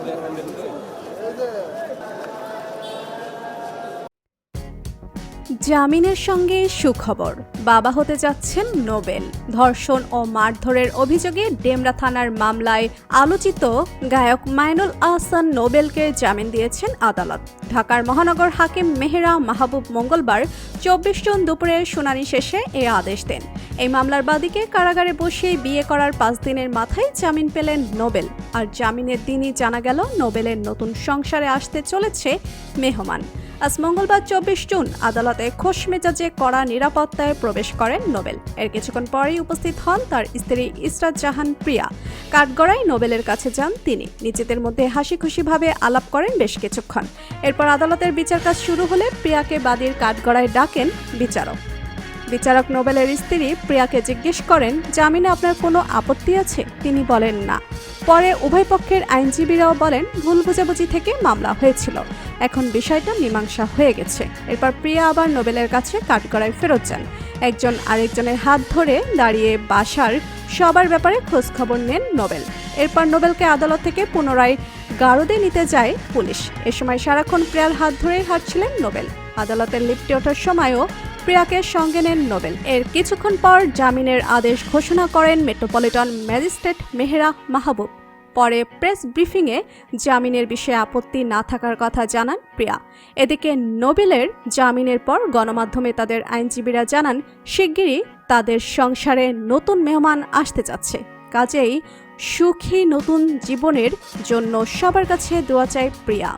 poder render. জামিনের সঙ্গে সুখবর। বাবা হতে যাচ্ছেন নোবেল। ধর্ষণ ও মারধরের অভিযোগে ডেমরা থানার মামলায় আলোচিত গায়ক মাইনুল আহসান নোবেলকে জামিন দিয়েছেন আদালত। ঢাকার মহানগর হাকিম মেহেরা মাহবুব মঙ্গলবার চব্বিশ জুন দুপুরে শুনানি শেষে এ আদেশ দেন। এই মামলার বাদীকে কারাগারে বসিয়ে বিয়ে করার পাঁচ দিনের মাথায় জামিন পেলেন নোবেল। আর জামিনের দিনই জানা গেল, নোবেলের নতুন সংসারে আসতে চলেছে মেহমান। আজ মঙ্গলবার চব্বিশ জুন, আদালতে খোশ মেজাজে কড়া নিরাপত্তায় প্রবেশ করেন নোবেল। এর কিছুক্ষণ পরেই উপস্থিত হন তার স্ত্রী ইসরাত জাহান প্রিয়া। কাঠগড়ায় নোবেলের কাছে যান তিনি। নিজেদের মধ্যে হাসি খুশিভাবে আলাপ করেন বেশ কিছুক্ষণ। এরপর আদালতের বিচার কাজ শুরু হলে প্রিয়াকে বাদীর কাঠগড়ায় ডাকেন বিচারক। বিচারক নোবেলের স্ত্রী প্রিয়াকে জিজ্ঞেস করেন, জামিনে আপনার কোনো আপত্তি আছে? তিনি বলেন, না। পরে উভয় পক্ষের আইনজীবীরাও বলেন, ভুল বোঝাবুঝি থেকে মামলা হয়েছিল। এখন বিষয়টা মীমাংসা হয়ে গেছে। এরপর প্রিয়া আবার নোবেলের কাছে কাঠগড়ায় ফেরত যান। একজন আরেকজনের হাত ধরে দাঁড়িয়ে বাসার সবার ব্যাপারে খোঁজ খবর নেন নোবেল। এরপর নোবেলকে আদালত থেকে পুনরায় গারদে নিতে যায় পুলিশ। এ সময় সারাক্ষণ প্রিয়ার হাত ধরেই হাঁটছিলেন নোবেল। আদালতের লিফটে ওঠার সময়ও প্রিয়াকে সঙ্গে নেন নোবেল। এর কিছুক্ষণ পর জামিনের আদেশ ঘোষণা করেন মেট্রোপলিটন ম্যাজিস্ট্রেট মেহেরা মাহবুব। পরে প্রেস ব্রিফিংয়ে জামিনের বিষয়ে আপত্তি না থাকার কথা জানান প্রিয়া। এদিকে নোবেলের জামিনের পর গণমাধ্যমে তাদের আইনজীবীরা জানান, শিগগিরই তাদের সংসারে নতুন মেহমান আসতে যাচ্ছে। কাজেই সুখী নতুন জীবনের জন্য সবার কাছে দোয়া চায় প্রিয়া।